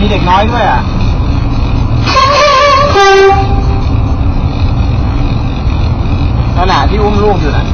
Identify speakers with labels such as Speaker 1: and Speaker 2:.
Speaker 1: มีเด็กน้อยด้วยอะขณะที่อุ้มลูกอยู่น่ะ